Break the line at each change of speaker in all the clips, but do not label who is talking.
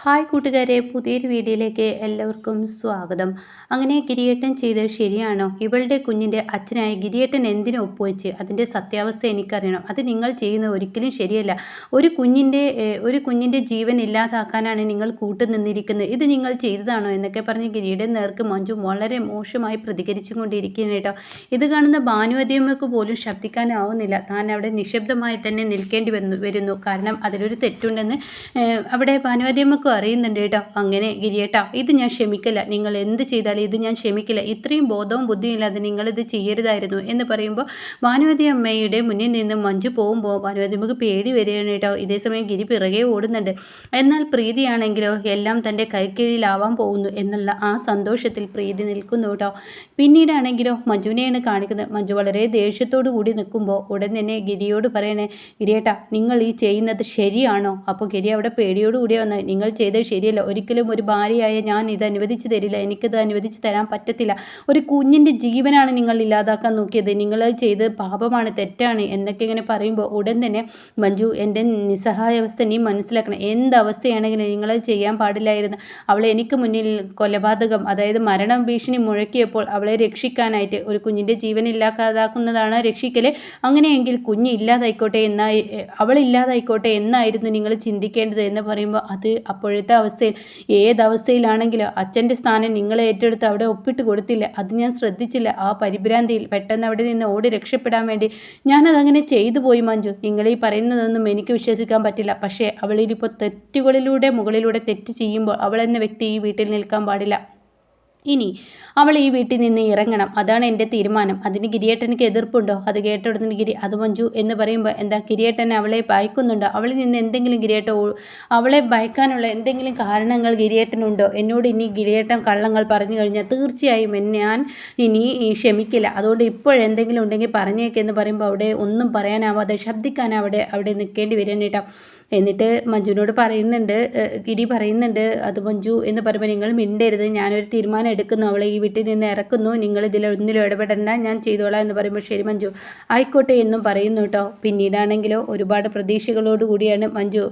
Hi കൂട്ടുകാരെ പുതിയൊരു വീഡിയോയിലേക്ക് എല്ലാവർക്കും സ്വാഗതം. അങ്ങനെ ഗിരിയേട്ടൻ ചെയ്തത് ശരിയാണോ? ഇവളുടെ കുഞ്ഞിന്റെ അച്ഛനായ ഗിരിയേട്ടൻ എന്തിനു ഒപ്പുവെച്ച്? അതിന്റെ സത്യാവസ്ഥ എനിക്കറിയണം. അത് നിങ്ങൾ ചെയ്യുന്നത് ഒരിക്കലും ശരിയല്ല. ഒരു കുഞ്ഞിന്റെ ഒരു കുഞ്ഞിന്റെ ജീവൻ ഇല്ലാതാക്കാനാണ് നിങ്ങൾ കൂട്ടുനിന്നിരിക്കുന്നത്. ഇത് നിങ്ങൾ ചെയ്തതാണോ എന്നൊക്കെ പറഞ്ഞ് ഗിരിയുടെ നേർക്ക് മഞ്ജു വളരെ മോശമായി പ്രതികരിച്ചു കൊണ്ടിരിക്കുന്നു കേട്ടോ. ഇത് കാണുന്ന ഭാനുവതിയമ്മയ്ക്ക് പോലും ശബ്ദിക്കാനാവുന്നില്ല. താൻ അവിടെ നിശബ്ദമായി തന്നെ നിൽക്കേണ്ടി വന്നു വരുന്നു. കാരണം അതിലൊരു തെറ്റുണ്ടെന്ന് അവിടെ ഭാനുവതിയമ്മക്ക് നിങ്ങൾക്കും അറിയുന്നുണ്ട് കേട്ടോ. അങ്ങനെ ഗിരിയേട്ടാ ഇത് ഞാൻ ക്ഷമിക്കില്ല. നിങ്ങൾ എന്ത് ചെയ്താലും ഇത് ഞാൻ ക്ഷമിക്കില്ല. ഇത്രയും ബോധവും ബുദ്ധിയും ഇല്ലാതെ നിങ്ങളിത് ചെയ്യരുതായിരുന്നു എന്ന് പറയുമ്പോൾ ഭാനുവതി അമ്മയുടെ മുന്നിൽ നിന്ന് മഞ്ജു പോകുമ്പോൾ ഭാനുവതി നമുക്ക് പേടി വരികയാണ് കേട്ടോ. ഇതേസമയം ഗിരി പിറകെ ഓടുന്നുണ്ട്. എന്നാൽ പ്രീതിയാണെങ്കിലോ എല്ലാം തന്റെ കൈക്കീഴിലാവാൻ പോകുന്നു എന്നുള്ള ആ സന്തോഷത്തിൽ പ്രീതി നിൽക്കുന്നു കേട്ടോ. പിന്നീടാണെങ്കിലോ മഞ്ജുവിനെയാണ് കാണിക്കുന്നത്. മഞ്ജു വളരെ ദേഷ്യത്തോടു കൂടി നിൽക്കുമ്പോൾ ഉടൻ തന്നെ ഗിരിയോട് പറയണേ ഗിരിയേട്ടാ നിങ്ങൾ ഈ ചെയ്യുന്നത് ശരിയാണോ? അപ്പോൾ ഗിരി അവിടെ പേടിയോടുകൂടി വന്ന്. നിങ്ങൾ ചെയ്തത് ശരിയല്ല. ഒരിക്കലും ഒരു ഭാര്യയായ ഞാൻ ഇത് അനുവദിച്ചു തരില്ല. എനിക്കിത് അനുവദിച്ചു തരാൻ പറ്റത്തില്ല. ഒരു കുഞ്ഞിന്റെ ജീവനാണ് നിങ്ങൾ ഇല്ലാതാക്കാൻ നോക്കിയത്. നിങ്ങൾ ചെയ്ത് പാപമാണ് തെറ്റാണ് എന്നൊക്കെ ഇങ്ങനെ പറയുമ്പോൾ ഉടൻ തന്നെ മഞ്ജു എന്റെ നിസ്സഹായാവസ്ഥ നീ മനസ്സിലാക്കണം. എന്ത് അവസ്ഥയാണെങ്കിലും നിങ്ങൾ ചെയ്യാൻ പാടില്ലായിരുന്നു. അവളെ എനിക്ക് മുന്നിൽ കൊലപാതകം അതായത് മരണം ഭീഷണി മുഴക്കിയപ്പോൾ അവളെ രക്ഷിക്കാനായിട്ട് ഒരു കുഞ്ഞിന്റെ ജീവൻ ഇല്ലാതാക്കുന്നതാണ് രക്ഷിക്കൽ അങ്ങനെയെങ്കിൽ കുഞ്ഞ് ഇല്ലാതായിക്കോട്ടെ എന്നായി അവളില്ലാതായിക്കോട്ടെ എന്നായിരുന്നു നിങ്ങൾ ചിന്തിക്കേണ്ടത് എന്ന് പറയുമ്പോൾ അത് അപ്പോൾ അപ്പോഴത്തെ അവസ്ഥയിൽ ഏതവസ്ഥയിലാണെങ്കിലും അച്ഛന്റെ സ്ഥാനം നിങ്ങൾ ഏറ്റെടുത്ത് അവിടെ ഒപ്പിട്ട് കൊടുത്തില്ല. അത് ഞാൻ ശ്രദ്ധിച്ചില്ല. ആ പരിഭ്രാന്തിയിൽ പെട്ടെന്ന് അവിടെ നിന്ന് ഓടി രക്ഷപ്പെടാൻ വേണ്ടി ഞാനതങ്ങനെ ചെയ്തു പോയി മഞ്ജു. നിങ്ങൾ ഈ പറയുന്നതൊന്നും എനിക്ക് വിശ്വസിക്കാൻ പറ്റില്ല. പക്ഷേ അവളിലിപ്പോൾ തെറ്റുകളിലൂടെ മുകളിലൂടെ തെറ്റ് ചെയ്യുമ്പോൾ അവൾ എന്ന വ്യക്തി ഈ വീട്ടിൽ നിൽക്കാൻ പാടില്ല. ഇനി അവൾ ഈ വീട്ടിൽ നിന്ന് ഇറങ്ങണം. അതാണ് എന്റെ തീരുമാനം. അതിന് ഗിരിയേട്ടനക്ക് എതിർപ്പുണ്ടോ? അത് കേട്ടോടുന്ന ഗിരി അത് മഞ്ജു എന്ന് പറയുമ്പോൾ എന്താ ഗിരിയേട്ടൻ അവളെ ഭയക്കുന്നുണ്ടോ? അവളിൽ നിന്ന് എന്തെങ്കിലും ഗിരിയേട്ട അവളെ ഭയക്കാനുള്ള എന്തെങ്കിലും കാരണങ്ങൾ ഗിരിയേട്ടനുണ്ടോ? എന്നോട് ഇനി ഗിരിയേട്ടൻ കള്ളങ്ങൾ പറഞ്ഞു കഴിഞ്ഞാൽ തീർച്ചയായും ഞാൻ ഇനി ക്ഷമിക്കില്ല. അതുകൊണ്ട് ഇപ്പോഴെന്തെങ്കിലും ഉണ്ടെങ്കിൽ പറഞ്ഞേക്കെന്ന് പറയുമ്പോൾ അവിടെ ഒന്നും പറയാനാവാതെ ശബ്ദിക്കാൻ അവിടെ അവിടെ നിൽക്കേണ്ടി വരും എന്നിട്ട് മഞ്ജുവിനോട് പറയുന്നുണ്ട് ഗിരി പറയുന്നുണ്ട് അത് മഞ്ജു എന്ന് പറയുമ്പോൾ നിങ്ങൾ മിണ്ടരുത് ഞാനൊരു തീരുമാനം എടുക്കുന്നു അവളെ ഈ വീട്ടിൽ നിന്ന് ഇറക്കുന്നു നിങ്ങൾ ഇതിലൊന്നിലും ഇടപെടണ്ട ഞാൻ ചെയ്തോളാം എന്ന് പറയുമ്പോൾ ശരി മഞ്ജു ആയിക്കോട്ടെ എന്നും പറയുന്നു കേട്ടോ. പിന്നീടാണെങ്കിലോ ഒരുപാട് പ്രതീക്ഷകളോട് കൂടിയാണ് മഞ്ജു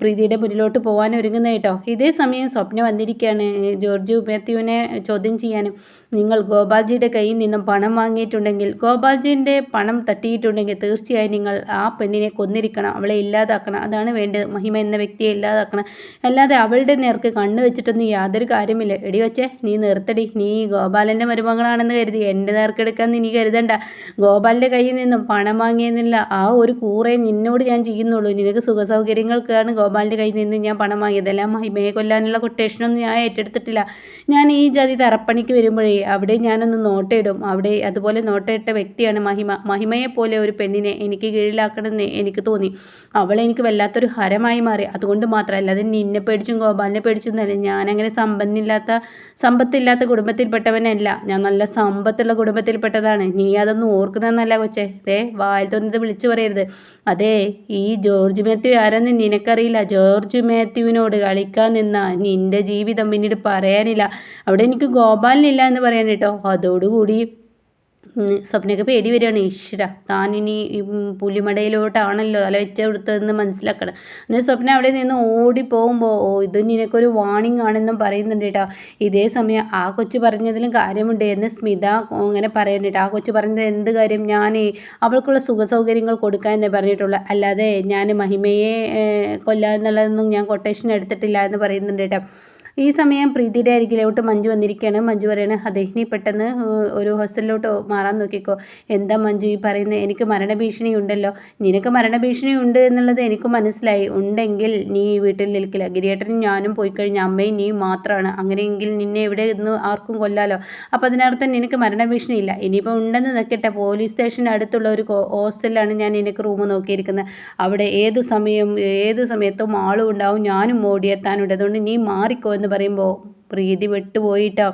പ്രീതിയുടെ മുന്നിലോട്ട് പോകാൻ ഒരുങ്ങുന്നത് കേട്ടോ. ഇതേ സമയം സ്വപ്നം വന്നിരിക്കുകയാണ് ജോർജ് മാത്യുവിനെ ചോദ്യം ചെയ്യാനും നിങ്ങൾ ഗോപാൽജിയുടെ കയ്യിൽ നിന്നും പണം വാങ്ങിയിട്ടുണ്ടെങ്കിൽ ഗോപാൽജിന്റെ പണം തട്ടിയിട്ടുണ്ടെങ്കിൽ തീർച്ചയായും നിങ്ങൾ ആ പെണ്ണിനെ കൊന്നിരിക്കണം അവളെ ഇല്ലാതാക്കണം അതാണ് വേണ്ടത്. മഹിമ എന്ന വ്യക്തിയെ ഇല്ലാതാക്കണം. അല്ലാതെ അവളുടെ നേർക്ക് കണ്ണ് വെച്ചിട്ടൊന്നും യാതൊരു കാര്യമില്ല. എടി വെച്ചേ നീ നിർത്തടി. നീ ഗോപാലന്റെ മരുമകളാണെന്ന് കരുതി. എന്റെ നേർക്കെടുക്കാൻ നീ കരുതണ്ട. ഗോപാലിന്റെ കയ്യിൽ നിന്നും പണം വാങ്ങിയെന്നില്ല. ആ ഒരു കൂറേ നിന്നോട് ഞാൻ ചെയ്യുന്നുള്ളൂ. നിനക്ക് സുഖസൗകര്യങ്ങൾക്കാണ് ഗോപാലിന്റെ കയ്യിൽ നിന്ന് ഞാൻ പണം വാങ്ങിയത്. അല്ല മഹിമയെ കൊല്ലാനുള്ള കൊട്ടേഷനൊന്നും ഞാൻ ഏറ്റെടുത്തിട്ടില്ല. ഞാൻ ഈ ജാതി തറപ്പണിക്ക് വരുമ്പോഴേ അവിടെ ഞാനൊന്ന് നോട്ടയിടും. അവിടെ അതുപോലെ നോട്ടയിട്ട വ്യക്തിയാണ് മഹിമ. മഹിമയെ പോലെ ഒരു പെണ്ണിനെ എനിക്ക് കീഴിലാക്കണമെന്ന് എനിക്ക് തോന്നി. അവളെ എനിക്ക് വല്ലാത്തൊരു ഹരമായി മാറി. അതുകൊണ്ട് മാത്രമല്ല അത് നിന്നെ പേടിച്ചും ഗോപാലിനെ പേടിച്ചും തന്നെ. ഞാനങ്ങനെ സമ്പന്നില്ലാത്ത സമ്പത്തില്ലാത്ത കുടുംബത്തിൽപ്പെട്ടവനല്ല. ഞാൻ നല്ല സമ്പത്തുള്ള കുടുംബത്തിൽപ്പെട്ടതാണ്. നീ അതൊന്നും ഓർക്കുന്നതെന്നല്ല കൊച്ചേ. ദേ വായിൽ തോന്നിയത് വിളിച്ചു പറയരുത്. അതെ ഈ ജോർജ് മാത്യു ആരെന്ന് നിനക്കറിയില്ല. ജോർജ് മാത്യുവിനോട് കളിക്കാൻ നിന്ന നിന്റെ ജീവിതം പിന്നീട് പറയാനില്ല. അവിടെ എനിക്ക് ഗോപാലിനില്ല എന്ന് പറയാൻ കേട്ടോ. അതോടുകൂടി സ്വപ്നയ്ക്ക് പേടി വരികയാണ്. ഈശ്വര താനിനി പുലിമടയിലോട്ടാണല്ലോ തല വെച്ച കൊടുത്തതെന്ന് മനസ്സിലാക്കണം. എന്നാൽ സ്വപ്ന അവിടെ നിന്ന് ഓടി പോകുമ്പോൾ ഓ ഇത് നിനക്കൊരു വാണിംഗ് ആണെന്നും പറയുന്നുണ്ട് കേട്ടോ ഇതേ സമയം ആ കൊച്ചു പറഞ്ഞതിലും കാര്യമുണ്ട് എന്ന് സ്മിത അങ്ങനെ പറയുന്നുണ്ട് ആ കൊച്ചു പറഞ്ഞത് എന്ത് കാര്യം? ഞാൻ അവൾക്കുള്ള സുഖ സൗകര്യങ്ങൾ കൊടുക്കാൻ എന്നേ പറഞ്ഞിട്ടുള്ളൂ. അല്ലാതെ ഞാൻ മഹിമയെ കൊല്ലാന്നുള്ളതൊന്നും ഞാൻ കൊട്ടേഷൻ എടുത്തിട്ടില്ല എന്ന് പറയുന്നുണ്ട് കേട്ടോ ഈ സമയം പ്രീതിയുടെ അരികിലോട്ട് മഞ്ജു വന്നിരിക്കുകയാണ്. മഞ്ജു പറയണേ അതെ നീ പെട്ടെന്ന് ഒരു ഹോസ്റ്റലിലോട്ട് മാറാൻ നോക്കിക്കോ. എന്താ മഞ്ജു ഈ പറയുന്നത് എനിക്ക് മരണഭീഷണി ഉണ്ടല്ലോ നിനക്ക് മരണഭീഷണി ഉണ്ട് എന്നുള്ളത് എനിക്ക് മനസ്സിലായി. ഉണ്ടെങ്കിൽ നീ ഈ വീട്ടിൽ നിൽക്കില്ല. ഗിരിയേട്ടനും ഞാനും പോയി കഴിഞ്ഞാൽ അമ്മയും നീ മാത്രമാണ്. അങ്ങനെയെങ്കിൽ നിന്നെ ഇവിടെ ഇന്ന് ആർക്കും കൊല്ലാലോ. അപ്പോൾ അതിനർത്ഥം നിനക്ക് മരണഭീഷണി ഇല്ല ഇനിയിപ്പോൾ ഉണ്ടെന്ന് നിൽക്കട്ടെ. പോലീസ് സ്റ്റേഷൻ അടുത്തുള്ള ഒരു ഹോസ്റ്റലിലാണ് ഞാൻ എനിക്ക് റൂം നോക്കിയിരിക്കുന്നത്. അവിടെ ഏത് സമയം ഏത് സമയത്തും ആളും ഉണ്ടാവും ഞാനും ഓടിയെത്താനുണ്ട് അതുകൊണ്ട് നീ മാറിക്കോ എന്ന് പറയുമ്പോൾ പ്രീതി വിട്ടുപോയിട്ടോ?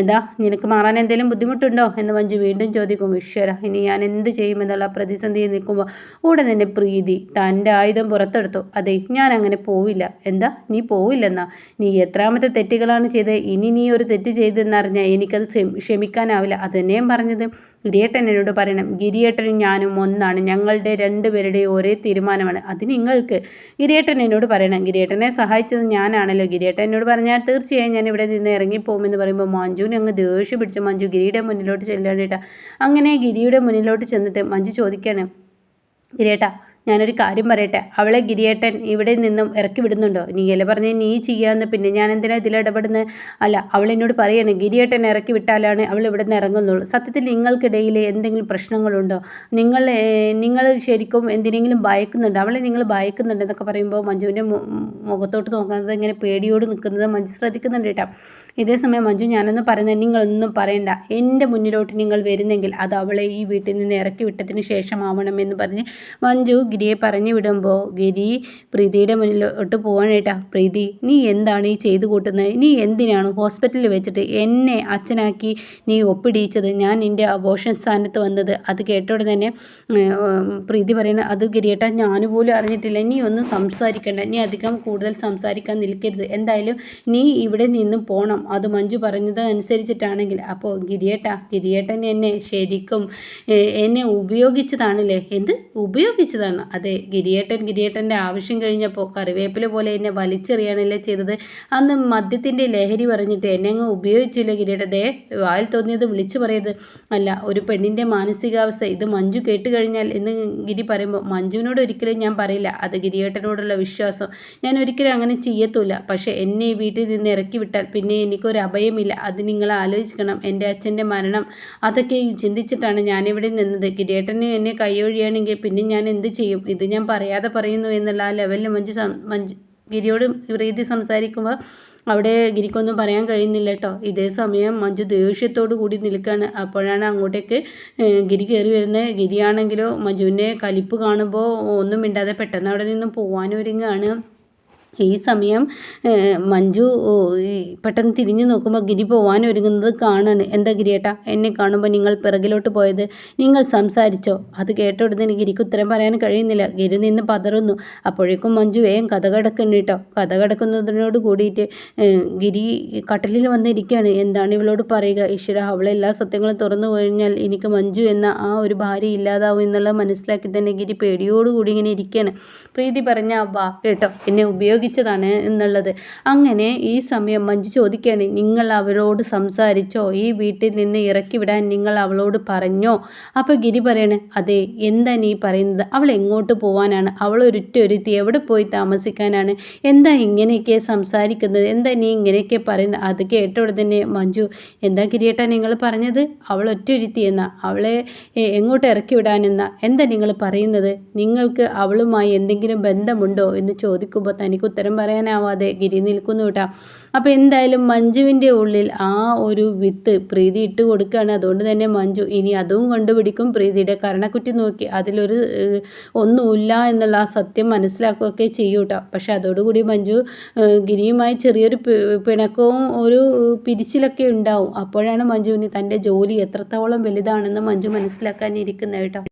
എന്താ നിനക്ക് മാറാൻ എന്തെങ്കിലും ബുദ്ധിമുട്ടുണ്ടോ? എന്ന് മഞ്ജു വീണ്ടും ചോദിക്കും ഈശ്വര ഇനി ഞാൻ എന്ത് ചെയ്യുമെന്നുള്ള പ്രതിസന്ധിയിൽ നിൽക്കുമ്പോൾ ഉടൻ തന്നെ പ്രീതി തന്റെ ആയുധം പുറത്തെടുത്തു. അതെ ഞാൻ അങ്ങനെ പോവില്ല. എന്താ നീ പോവില്ലെന്നാ? നീ എത്രാമത്തെ തെറ്റുകളാണ് ചെയ്തത്? ഇനി നീ ഒരു തെറ്റ് ചെയ്തെന്നറിഞ്ഞാൽ എനിക്കത് ക്ഷമിക്കാനാവില്ല. അതന്നെയും പറഞ്ഞത് ഗിരിയേട്ടൻ എന്നോട് പറയണം ഗിരിയേട്ടനും ഞാനും ഒന്നാണ്. ഞങ്ങളുടെ രണ്ടുപേരുടെയും ഒരേ തീരുമാനമാണ്. അത് നിങ്ങൾക്ക്. ഗിരിയേട്ടൻ എന്നോട് പറയണം ഗിരിയേട്ടനെ സഹായിച്ചത് ഞാനാണല്ലോ. ഗിരിയേട്ടൻ എന്നോട് പറഞ്ഞാൽ തീർച്ചയായും ഞാൻ ഇവിടെ നിന്ന് ഇറങ്ങിപ്പോകുമെന്ന് പറയുമ്പോൾ മഞ്ജുവിനെ അങ്ങ് ദേഷ്യം പിടിച്ച് മഞ്ജു ഗിരിയുടെ മുന്നിലോട്ട് ചെല്ലാണ്ടിട്ടാ അങ്ങനെ ഗിരിയുടെ മുന്നിലോട്ട് ചെന്നിട്ട് മഞ്ജു ചോദിക്കുകയാണ് ഗിരിയേട്ടാ ഞാനൊരു കാര്യം പറയട്ടെ. അവളെ ഗിരിയേട്ടൻ ഇവിടെ നിന്നും ഇറക്കി വിടുന്നുണ്ടോ? നീ ഇല പറഞ്ഞ നീ ചെയ്യാന്ന്. പിന്നെ ഞാൻ എന്തിനാ ഇതിൽ അല്ല അവൾ എന്നോട് പറയണേ ഗിരിയേട്ടൻ ഇറക്കി വിട്ടാലാണ് അവൾ ഇവിടെ നിന്ന് ഇറങ്ങുന്നുള്ളൂ. സത്യത്തിൽ നിങ്ങൾക്കിടയിൽ എന്തെങ്കിലും പ്രശ്നങ്ങളുണ്ടോ? നിങ്ങൾ നിങ്ങൾ ശരിക്കും എന്തിനെങ്കിലും ഭയക്കുന്നുണ്ടോ? അവളെ നിങ്ങൾ ഭയക്കുന്നുണ്ട് എന്നൊക്കെ പറയുമ്പോൾ മഞ്ജുവിന്റെ മുഖത്തോട്ട് നോക്കുന്നത് ഇങ്ങനെ പേടിയോട് നിൽക്കുന്നത് മഞ്ജു ശ്രദ്ധിക്കുന്നുണ്ട് കേട്ടോ. ഇതേ സമയം മഞ്ജു ഞാനൊന്നും പറയുന്നത് നിങ്ങളൊന്നും പറയണ്ട. എന്റെ മുന്നിലോട്ട് നിങ്ങൾ വരുന്നെങ്കിൽ അത് അവളെ ഈ വീട്ടിൽ നിന്ന് ഇറക്കി വിട്ടതിന് ശേഷമാവണം എന്ന് പറഞ്ഞ് മഞ്ജു ഗിരിയെ പറഞ്ഞു വിടുമ്പോൾ ഗിരി പ്രീതിയുടെ മുന്നിലോട്ട് പോവാനേട്ടാ പ്രീതി നീ എന്താണ് ഈ ചെയ്തു കൂട്ടുന്നത്? നീ എന്തിനാണ് ഹോസ്പിറ്റലിൽ വെച്ചിട്ട് എന്നെ അച്ഛനാക്കി നീ ഒപ്പിടിയിച്ചത്? ഞാൻ നിന്റെ അബോഷൻ സ്ഥാനത്ത് വന്നത്. അത് കേട്ടോടെ തന്നെ പ്രീതി പറയുന്നത് അത് ഗിരിയേട്ടാ ഞാനുപോലും അറിഞ്ഞിട്ടില്ല. നീ ഒന്ന് സംസാരിക്കണ്ട. നീ അധികം കൂടുതൽ സംസാരിക്കാൻ നിൽക്കരുത്. എന്തായാലും നീ ഇവിടെ നിന്ന് പോകണം അത് മഞ്ജു പറഞ്ഞത് അനുസരിച്ചിട്ടാണെങ്കിൽ. അപ്പോൾ ഗിരിയേട്ടാ ഗിരിയേട്ടൻ എന്നെ ശരിക്കും എന്നെ ഉപയോഗിച്ചതാണല്ലേ? എന്ത്? ഉപയോഗിച്ചതാണ്? അതെ ഗിരിയേട്ടൻ ഗിരിയേട്ടന്റെ ആവശ്യം കഴിഞ്ഞപ്പോൾ കറിവേപ്പില പോലെ എന്നെ വലിച്ചെറിയാണല്ലേ ചെയ്തത്. അന്ന് മദ്യത്തിന്റെ ലഹരി പറഞ്ഞിട്ട് എന്നെ അങ്ങ് ഉപയോഗിച്ചില്ല ഗിരിയേട്ടൻ. ദേ വായിൽ തോന്നിയത് വിളിച്ചു പറയത് അല്ല ഒരു പെണ്ണിന്റെ മാനസികാവസ്ഥ. ഇത് മഞ്ജു കേട്ട് കഴിഞ്ഞാൽ എന്ന് ഗിരി പറയുമ്പോൾ മഞ്ജുവിനോട് ഒരിക്കലും ഞാൻ പറയില്ല. അത് ഗിരിയേട്ടനോടുള്ള വിശ്വാസം. ഞാൻ ഒരിക്കലും അങ്ങനെ ചെയ്യത്തില്ല പക്ഷേ എന്നെ ഈ വീട്ടിൽ നിന്ന് ഇറക്കി വിട്ടാൽ പിന്നെ എനിക്കൊരു അഭയമില്ല. അത് നിങ്ങൾ ആലോചിക്കണം. എന്റെ അച്ഛന്റെ മരണം. അതൊക്കെ ചിന്തിച്ചിട്ടാണ് ഞാനിവിടെ നിന്നത്. ഗിരിയേട്ടന് എന്നെ കൈയൊഴിയാണെങ്കിൽ പിന്നെ ഞാൻ എന്ത് ചെയ്യും? ഇത് ഞാൻ പറയാതെ പറയുന്നു എന്നുള്ള ആ ലെവലിൽ മഞ്ജു മഞ്ജു ഗിരിയോട് പ്രീതി സംസാരിക്കുമ്പോൾ അവിടെ ഗിരിക്കൊന്നും പറയാൻ കഴിയുന്നില്ല കേട്ടോ ഇതേ സമയം മഞ്ജു ദേഷ്യത്തോടു കൂടി നിൽക്കുകയാണ് അപ്പോഴാണ് അങ്ങോട്ടേക്ക് ഗിരി കയറി വരുന്നത് ഗിരിയാണെങ്കിലോ മഞ്ജുവിന്റെ കലിപ്പ് കാണുമ്പോൾ ഒന്നും മിണ്ടാതെ പെട്ടെന്ന് അവിടെ നിന്ന് പോകാനൊരുങ്ങാണ് ഈ സമയം മഞ്ജു പെട്ടെന്ന് തിരിഞ്ഞു നോക്കുമ്പോൾ ഗിരി പോവാൻ ഒരുങ്ങുന്നത് കാണാണ്. എന്താ ഗിരിയേട്ടാ? എന്നെ കാണുമ്പോൾ നിങ്ങൾ പിറകിലോട്ട് പോയത് നിങ്ങൾ സംസാരിച്ചോ? അത് കേട്ട ഉടനെ ഗിരിക്ക് ഉത്തരം പറയാൻ കഴിയുന്നില്ല. ഗിരി നിന്ന് പതറുന്നു. അപ്പോഴേക്കും മഞ്ജു വേഗം കഥ കിടക്കുന്നു കേട്ടോ. കഥ കിടക്കുന്നതിനോട് കൂടിയിട്ട് ഗിരി കട്ടലിൽ വന്നിരിക്കുകയാണ്. എന്താണ് ഇവളോട് പറയുക? ഈശ്വര അവളെ എല്ലാ സത്യങ്ങളും തുറന്നു കഴിഞ്ഞാൽ എനിക്ക് മഞ്ജു എന്ന ആ ഒരു ഭാര്യ ഇല്ലാതാവും എന്നുള്ളത് മനസ്സിലാക്കി തന്നെ ഗിരി പേടിയോടുകൂടി ഇങ്ങനെ ഇരിക്കുകയാണ്. പ്രീതി പറഞ്ഞ വാ കേട്ടോ. എന്നെ ഉപയോഗ ഉപയോഗിച്ചതാണ് എന്നുള്ളത്. അങ്ങനെ ഈ സമയം മഞ്ജു ചോദിക്കുകയാണ് നിങ്ങൾ അവളോട് സംസാരിച്ചോ? ഈ വീട്ടിൽ നിന്ന് ഇറക്കി വിടാൻ നിങ്ങൾ അവളോട് പറഞ്ഞോ? അപ്പോൾ ഗിരി പറയണേ അതെ എന്താ നീ പറയുന്നത്? അവൾ എങ്ങോട്ട് പോവാനാണ്? അവൾ ഒരുറ്റൊരുത്തി എവിടെ പോയി താമസിക്കാനാണ്? എന്താ ഇങ്ങനെയൊക്കെ സംസാരിക്കുന്നത്? എന്താ നീ ഇങ്ങനെയൊക്കെ പറയുന്നത്? അത് കേട്ടോടെ തന്നെ മഞ്ജു എന്താ ഗിരിയേട്ടാ നിങ്ങൾ പറഞ്ഞത്? അവൾ ഒറ്റ ഒരുത്തി എന്നാ? അവളെ എങ്ങോട്ട് ഇറക്കി വിടാനെന്നാ എന്താ നിങ്ങൾ പറയുന്നത്? നിങ്ങൾക്ക് അവളുമായി എന്തെങ്കിലും ബന്ധമുണ്ടോ? എന്ന് ചോദിക്കുമ്പോൾ തനിക്ക് ഉത്തരം പറയാനാവാതെ ഗിരി നിൽക്കുന്നു കേട്ടോ. അപ്പോൾ എന്തായാലും മഞ്ജുവിന്റെ ഉള്ളിൽ ആ ഒരു വിത്ത് പ്രീതി ഇട്ട് കൊടുക്കുകയാണ്. അതുകൊണ്ട് തന്നെ മഞ്ജു ഇനി അതും കണ്ടുപിടിക്കും. പ്രീതിയുടെ കരണക്കുറ്റി നോക്കി അതിലൊരു ഒന്നുമില്ല എന്നുള്ള ആ സത്യം മനസ്സിലാക്കുകയൊക്കെ ചെയ്യും കേട്ടോ. പക്ഷെ അതോടുകൂടി മഞ്ജു ഗിരിയുമായി ചെറിയൊരു പിണക്കവും ഒരു പിരിച്ചിലൊക്കെ ഉണ്ടാവും. അപ്പോഴാണ് മഞ്ജുവിന് തന്റെ ജോലി എത്രത്തോളം വലുതാണെന്ന് മഞ്ജു മനസ്സിലാക്കാനിരിക്കുന്നത് കേട്ടോ.